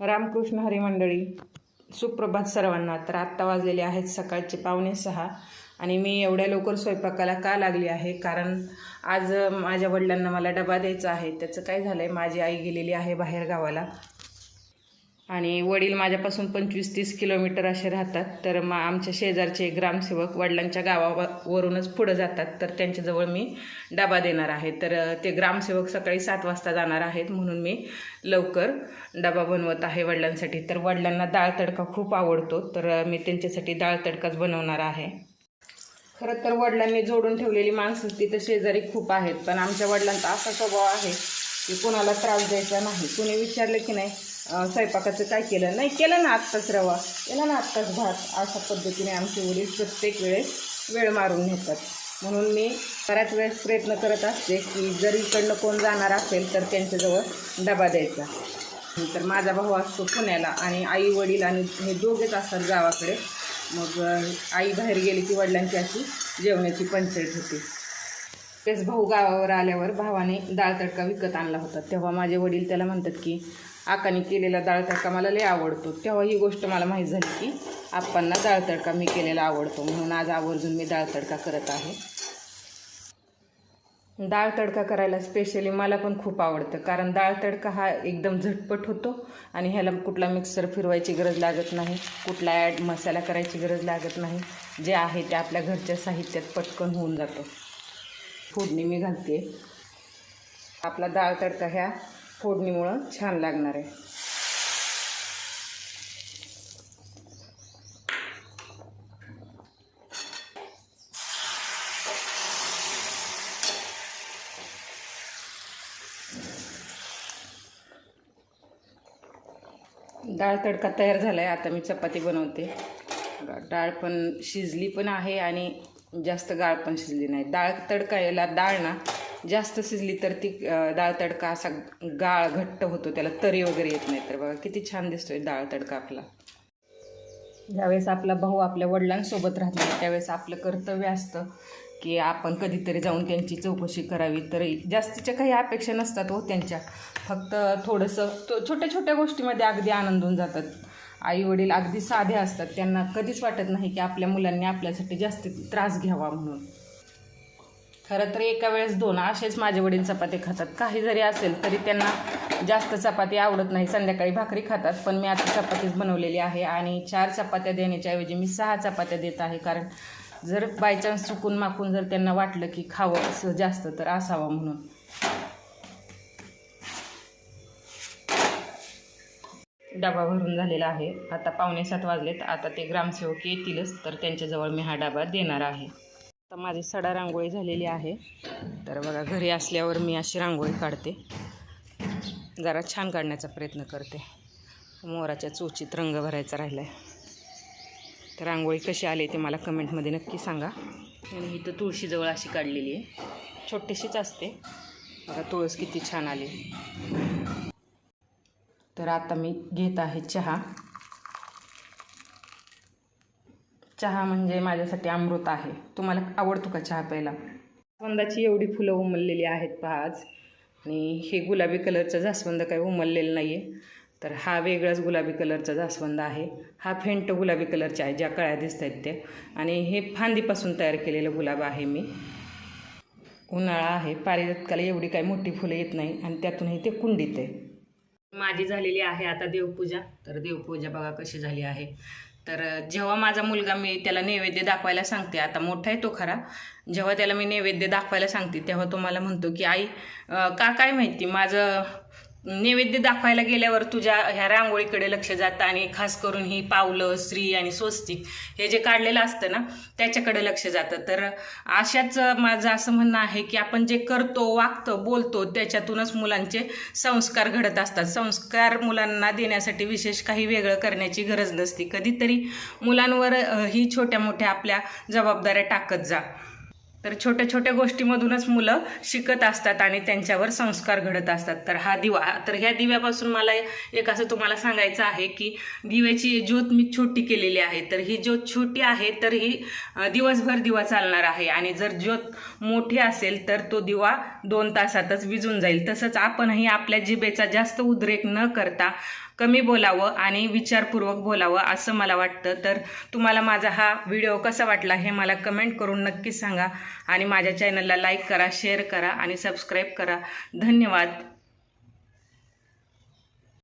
रामकृष्ण हरी मंडळी सुप्रभात सर्वांना. तर आत्ता वाजलेले आहेत सकाळचे पावणे सहा आणि मी एवढ्या लवकर स्वयंपाकाला का लागली आहे? कारण आज माझ्या वडिलांना मला डबा द्यायचा आहे. त्याचं काय झालं आहे माझी आई गेलेली आहे बाहेर गावाला. आणि वडील माझ्यापासून पंचवीस तीस किलोमीटर असे राहतात. तर मग आमच्या शेजारचे ग्रामसेवक वडिलांच्या गावावरूनच पुढं जातात. तर त्यांच्याजवळ मी डबा देणार आहे. तर ते ग्रामसेवक सकाळी सात वाजता जाणार आहेत म्हणून मी लवकर डबा बनवत आहे वडिलांसाठी. तर वडिलांना डाळ तडका खूप आवडतो. तर मी त्यांच्यासाठी डाळ तडकाच बनवणार आहे. खरं तर वडिलांनी जोडून ठेवलेली माणसं तिथं शेजारी खूप आहेत. पण आमच्या वडिलांचा असा स्वभाव आहे की कोणाला त्रास द्यायचा नाही. कुणी विचारलं की नाही स्वयंपाकाचं काय केलं? नाही केलं ना आत्ताच रवा. केला ना आत्ताच भात. अशा पद्धतीने आमचे वडील प्रत्येक वेळेस वेळ मारून नेतात म्हणून मी बऱ्याच वेळेस प्रयत्न करत असते की जर इकडनं कोण जाणार असेल तर त्यांच्याजवळ डबा द्यायचा. तर माझा भाऊ असतो पुण्याला आणि आई वडील आणि हे दोघेच असतात गावाकडे. मग आई बाहेर गेली की वडिलांची अशी जेवणाची पंचायत होती. तेच भाऊ गावावर आल्यावर भावाने डाळ तडका विकत आणला होता. तेव्हा माझे वडील त्याला म्हणतात की आकाने केलेला डाळ तडका मला लय आवडतो. तेव्हा ही गोष्ट मला माहीत झाली की आप्पांना डाळ तडका मी केलेला आवडतो. म्हणून आज आवर्जून मी डाळ तडका करत आहे. डाळ तडका करायला स्पेशली मला पण खूप आवडतं. कारण डाळ तडका हा एकदम झटपट होतो आणि ह्याला कुठला मिक्सर फिरवायची गरज लागत नाही. कुठला ॲड मसाला करायची गरज लागत नाही. जे आहे ते आपल्या घरच्या साहित्यात पटकन होऊन जातो. फोडणी मी घालते. आपला डाळ तडका ह्या फोडणीमुळं छान लागणार आहे. डाळ तडका तयार झाला आहे आता मी चपाती बनवते. डाळ पण शिजली पण आहे आणि जास्त गाळ पण शिजली नाही. डाळ तडका याला डाळ ना जास्त शिजली तर ती डाळ तडका असा गाळ घट्ट होतो त्याला तरी वगैरे येत नाही. तर बघा किती छान दिसतोय डाळ तडका आपला. ज्यावेळेस आपला भाऊ आपल्या वडिलांसोबत राहतो त्यावेळेस आपलं कर्तव्य असतं की आपण कधीतरी जाऊन त्यांची चौकशी करावी. तर जास्तीच्या काही अपेक्षा नसतात हो त्यांच्या. फक्त थोडंसं तो छोट्या छोट्या गोष्टीमध्ये अगदी आनंद होऊन जातात. आई वडील अगदी साधे असतात. त्यांना कधीच वाटत नाही की आपल्या मुलांनी आपल्यासाठी जास्त त्रास घ्यावा म्हणून. खरं तर एका वेळेस दोन असेच माझे वडील चपाती खातात. काही जरी असेल तरी त्यांना जास्त चपाती आवडत नाही. संध्याकाळी भाकरी खातात पण मी आता चपातीच बनवलेली आहे आणि चार चपात्या देण्याच्या ऐवजी मी सहा चपात्या देत आहे. कारण जर बायचान्स चुकून माकून जर त्यांना वाटलं की खावं असं जास्त तर असावं म्हणून. डबा भरून झालेला आहे. आता पावणे सात वाजलेत. आता ते ग्रामसेवक येतीलच तर त्यांच्याजवळ मी हा डबा देणार आहे. तर माझी सडा रांगोळी झालेली आहे. तर बघा घरी असल्यावर मी अशी रांगोळी काढते. जरा छान काढण्याचा प्रयत्न करते. मोराच्या चोचीत रंग भरायचा राहिला आहे तर रांगोळी कशी आली ते मला कमेंटमध्ये नक्की सांगा. आणि इथं तुळशीजवळ अशी काढलेली आहे. छोटीशीच असते. बघा तुळस किती छान आली. तर आता मी घेत आहे चहा. चहा म्हणजे माझ्यासाठी अमृत आहे. तुम्हाला आवडतो का चहा प्यायला? जास्वंदाची एवढी फुलं उमललेली आहेत पहा आज. आणि हे गुलाबी कलरचं जास्वंद काही उमललेलं नाही आहे तर हा वेगळाच गुलाबी कलरचा जास्वंद आहे. हा फेंट गुलाबी कलरचे आहे ज्या कळ्या दिसत आहेत ते आणि हे फांदीपासून तयार केलेलं गुलाब आहे मी. उन्हाळा आहे पारिजातकाला एवढी काही मोठी फुलं येत नाही आणि त्यातूनही ते कुंडीत आहे. माझी झालेली आहे आता देवपूजा. तर देवपूजा बघा कशी झाली आहे. तर जेव्हा माझा मुलगा मी त्याला नैवेद्य दाखवायला सांगते आता मोठा आहे तो खरा जेव्हा त्याला मी नैवेद्य दाखवायला सांगते तेव्हा तो मला म्हणतो की आई का काय माहिती माझं नैवेद्य दाखवायला गेल्यावर तुझ्या ह्या रांगोळीकडे लक्ष जातं आणि खास करून ही पावलं स्त्री आणि स्वस्तिक हे जे काढलेलं असतं ना त्याच्याकडे लक्ष जातं. तर अशाच माझं असं म्हणणं आहे की आपण जे करतो वागतो बोलतो त्याच्यातूनच मुलांचे संस्कार घडत असतात. संस्कार मुलांना देण्यासाठी विशेष काही वेगळं करण्याची गरज नसते. कधीतरी मुलांवर ही छोट्या मोठ्या आपल्या जबाबदाऱ्या टाकत जा. तर छोट्या छोट्या गोष्टीमधूनच मुलं शिकत असतात आणि त्यांच्यावर संस्कार घडत असतात. तर हा दिवा तर ह्या दिव्यापासून मला एक असं तुम्हाला सांगायचं आहे की दिव्याची ज्योत मी छोटी केलेली आहे. तर ही ज्योत छोटी आहे तर ही दिवसभर दिवा चालणार आहे. आणि जर ज्योत मोठी असेल तर तो दिवा दोन तासातच विजून जाईल. तसंच आपणही आपल्या जिभेचा जास्त उद्रेक न करता कमी बोलावं आणि विचारपूर्वक बोलावं असं मला वाटतं. तर तुम्हाला माझा हा व्हिडिओ कसा वाटला हे मला कमेंट करून नक्की सांगा आणि माझ्या चॅनलला लाईक करा शेअर करा आणि सबस्क्राईब करा. धन्यवाद.